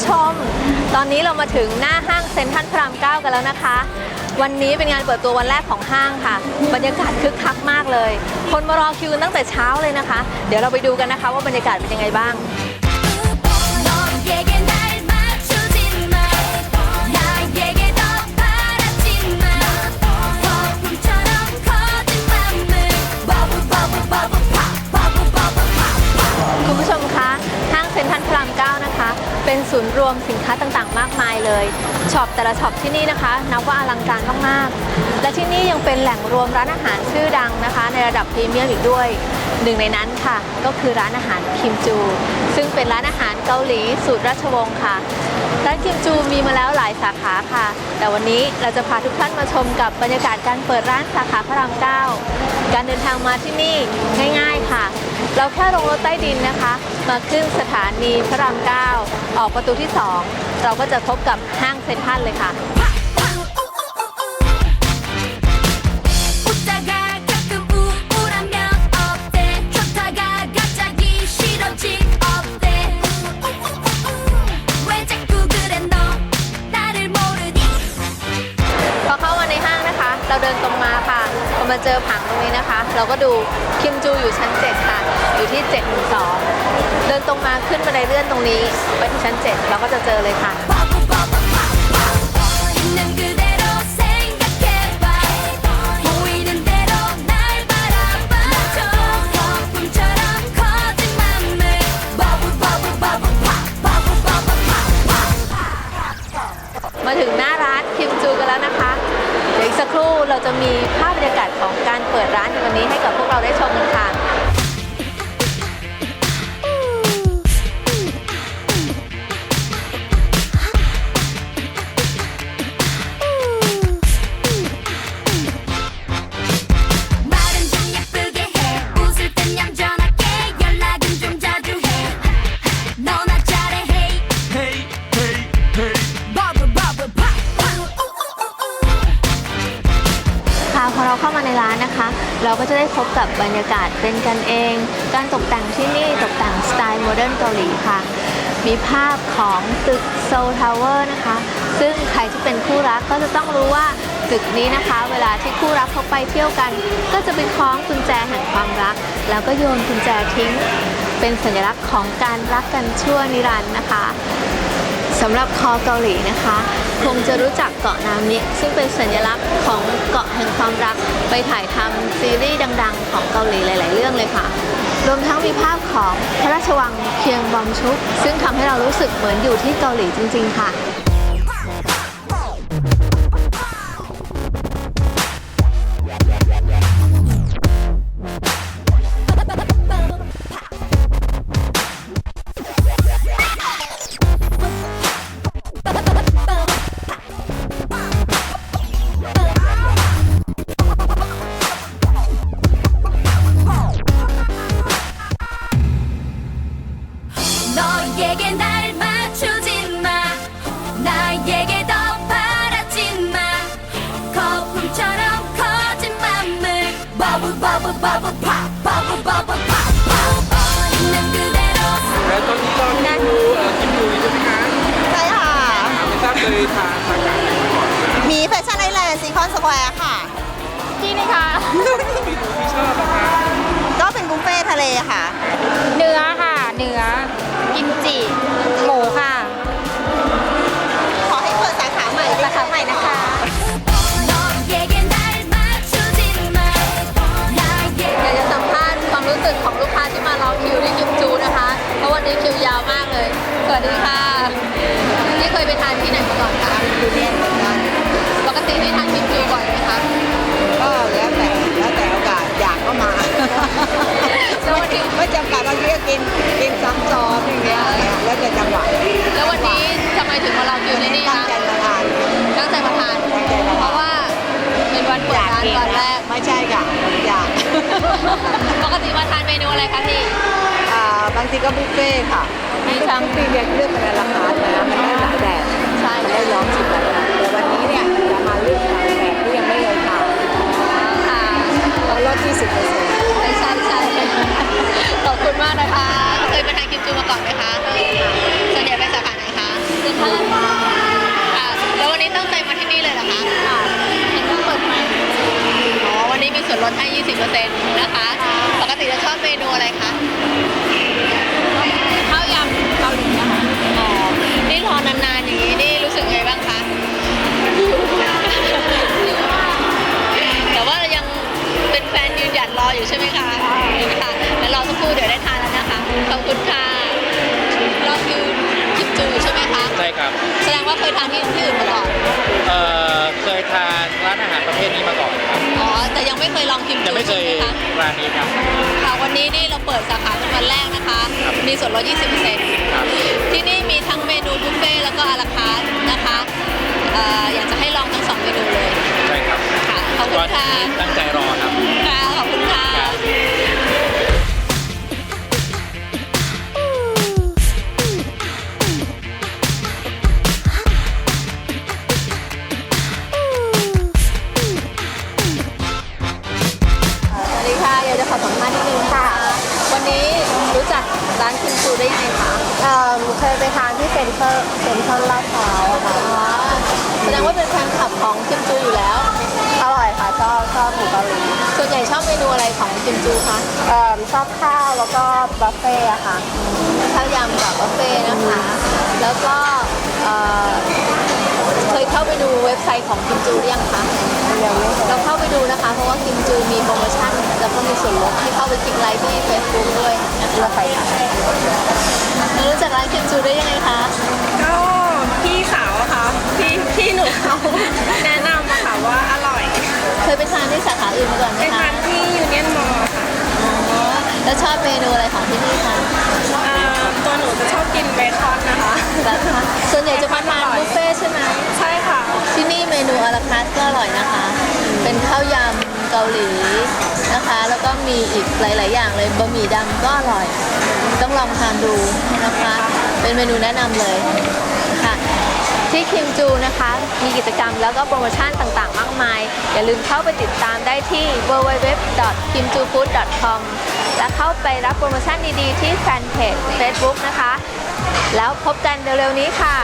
ผู้ชม ตอนนี้เรามาถึงหน้าห้างเซ็นทรัลพระรามเก้ากันแล้วนะคะ วันนี้เป็นงานเปิดตัววันแรกของห้างค่ะ บรรยากาศคึกคักมากเลย คนมารอคิวตั้งแต่เช้าเลยนะคะ เดี๋ยวเราไปดูกันนะคะว่าบรรยากาศเป็นยังไงบ้าง ต่างๆ มากมายเลยช็อปแต่ละช็อปที่นี่นะคะนับว่าอลังการมากๆ และที่นี่ยังเป็นแหล่งรวมร้านอาหารชื่อดังนะคะ ในระดับพรีเมียมอีกด้วยหนึ่งในนั้นค่ะ ก็คือร้านอาหารคิมจู ซึ่งเป็นร้านอาหารเกาหลีสูตรราชวงศ์ค่ะร้านคิมจูมีมาแล้วหลายสาขาค่ะ แต่วันนี้เราจะพาทุกท่านมาชมกับบรรยากาศการเปิดร้านสาขาพระรามเก้าการเดินทางมาที่นี่ง่าย ๆค่ะ เราแค่ลงรถใต้ดินนะคะ มาขึ้นสถานีพระรามเก้าออกประตูที่ 2 เราก็จะพบกับห้างเซ็นทรัลเลยค่ะ 웃다가 가끔 우울하면 어때 좋다가 갑자기 싫어진 어때 왜 자꾸 그래 너 나를 모르니 พอเข้ามาในห้างนะคะ เราเดินตรง ง มาเจอผังตรงนี้นะคะ เราก็ดูคิมจูอยู่ชั้น 7 ค่ะ อยู่ที่7จ็ดสองเดินตรงมาขึ้นบันไดเลื่อนตรงนี้ ไปที่ชั้น 7 เราก็จะเจอเลยค่ะ มาถึงหน้าร้านคิมจูกันแล้วนะคะ เดี๋ยวอีกสักครู่เราจะมีภาพบรรยากาศของการเปิดร้านในวันนี้ให้กับพวกเราได้ชมกันค่ะ เราเข้ามาในร้านนะคะ เราก็จะได้พบกับบรรยากาศเป็นกันเอง การตกแต่งที่นี่ตกแต่งสไตล์โมเดิร์นเกาหลีค่ะ มีภาพของตึกโซลทาวเวอร์นะคะ ซึ่งใครที่เป็นคู่รักก็จะต้องรู้ว่าตึกนี้นะคะ เวลาที่คู่รักเขาไปเที่ยวกัน ก็จะไปคล้องกุญแจแห่งความรัก แล้วก็โยนกุญแจทิ้ง เป็นสัญลักษณ์ของการรักกันชั่วนิรันดร์นะคะ สำหรับคอเกาหลีนะคะ คงจะรู้จักเกาะนามิซึ่งเป็นสัญลักษณ์ของเกาะแห่งความรัก ไปถ่ายทำซีรีส์ดังๆ ของเกาหลีหลาย ๆ เรื่องเลยค่ะ รวมทั้งมีภาพของพระราชวังเคียงบอมชุก ซึ่งทำให้เรารู้สึกเหมือนอยู่ที่เกาหลีจริง ๆ ค่ะ อแลนด์ซีคอนสแควร์ค่ะที่นี่ค่ะเมนูที่ชอบนะคะก็เป็นบุฟเฟ่ทะเลค่ะ เนื้อค่ะ เนื้อกิมจิหมูค่ะางทีก็กินกินซ้ำซ้อนอย่างเงี้ยแล้วแต่จังหวะแล้ววันนี้ทำไมถึงมารอคิวที่นี่ตั้งคะใจมาทานตั้งใจมาทานตั้งใจมาทานเพราะว่าเป็นวันเปิดร้านวันแรก ไม่ใช่ค่ะอยากปกติมาทานเมนูอะไรคะพี่ อ่าบางทีก็บุฟเฟ่ต์ค่ะมีทั้ง ปีเรียกเลือกเป็นราคานะมันได้หลายแบบใช่มันได้ลองชิมหลาย ก่อนไหมคะส่วนใหญ่ไปสาขาไหนคะเาดาค่ะ แล้ววันนี้ตั้งใจมาที่นี่เลยเหรอคะเห็นว่าเปิดใหม่อ๋อวันนี้มีส่วนลดให้ 20%นะคะ ปกติจะชอบเมนูอะไรคะข้าวยำเกาหลีค่ะนี่รอนานๆอย่างนี้นี่รู้สึกไงบ้างคะ แต่ว่ายังเป็นแฟนยืนหยัดรออยู่ใช่ไหมคะค่ะแล้วรอสักครู่เดี๋ยวได้ทานแล้วนะคะ ขอบคุณค่ะ คือกิมจูใช่ไหมคะ ใช่ครับแสดงว่าเคยทานที่ที่อื่นมาก่อน เอ่อเคยทานร้านอาหารประเภทนี้มาก่อนครับอ๋อ แต่ยังไม่เคยลองกิมจูยังไม่เคยใช่หคะร้านนี้ครับ ค่ะวันนี้นี่เราเปิดสาขาเป็นวันแรกนะคะ ครับ มีส่วนลด 20%ครับที่นี่มีทั้งเมนูบุฟเฟ่ต์แล้วก็อาราคาร์ทนะคะเอ่ออยากจะให้ลองทั้งสองเมนูเลย ใช่ครับค่ะขอบคุวัณนค่ะนี้ตั้งใจรอครับ จะขอสัมภาษณ์นิดนึงค่ะ วันนี้รู้จักร้านคิมจูได้ยังไงคะเอ่อเคยไปทานที่เซ็นทรัลเซ็นทรัลลาดพร้าวอะค่ะอ๋อแสดงว่าเป็นแฟนคลับของคิมจูอยู่แล้ว อร่อยค่ะชอบชอบหมูเกาหลีส่วนใหญ่ชอบเมนูอะไรของคิมจูคะเอ่อชอบข้าวแล้วก็บุฟเฟ่ต์อะค่ะข้าวยำกับบุฟเฟ่ต์นะคะ แล้วก็เอ่อเคยเข้าไปดูเว็บไซต์ของคิมจูหรือยังคะ ยังไม่เคย เราเข้าไปดูนะคะ เพราะว่าคิมจูมีโปรโมชั่นแล้ วก็มีส่วนลดให้เข้าไปคลิกไลค์ที่เฟซบุ๊กด้วยนะคะเลือกไปค่ะแล้วรู้จักร้านคิมจูได้ยังไงคะก็พี่สาวอะค่ะพี่พี่หนูเขาแนะนำอะค่ะว่าอร่อยเคยไปทานที่สาขาอื่นมาก่อนไหไปมคะทานที่ยูเนียนมอลค่ะอ๋อแล้วชอบเมนูอะไรของที่นี่คะเอ่อตัวหนูจะชอบกินเบคอนนะคะ แบบคะส่วนใหญ่จะมาทานบุฟเฟ่ต์ใช่ไหม ใช่ค่ะ ที่นี่เมนูอาราคาร์ทก็อร่อยนะคะ เป็นข้าวยำ เกาหลีนะคะ แล้วก็มีอีกหลาย ๆ อย่างเลยบะหมี่ดำก็อร่อย ต้องลองทานดูนะคะ เป็นเมนูแนะนำเลยค่ะที่คิมจูนะคะ มีกิจกรรมแล้วก็โปรโมชั่นต่าง ๆ มากมาย อย่าลืมเข้าไปติดตามได้ที่ www.kimjufood.com และเข้าไปรับโปรโมชั่นดี ๆ ที่แฟนเพจ Facebook นะคะ แล้วพบกันเร็ว ๆ นี้ค่ะ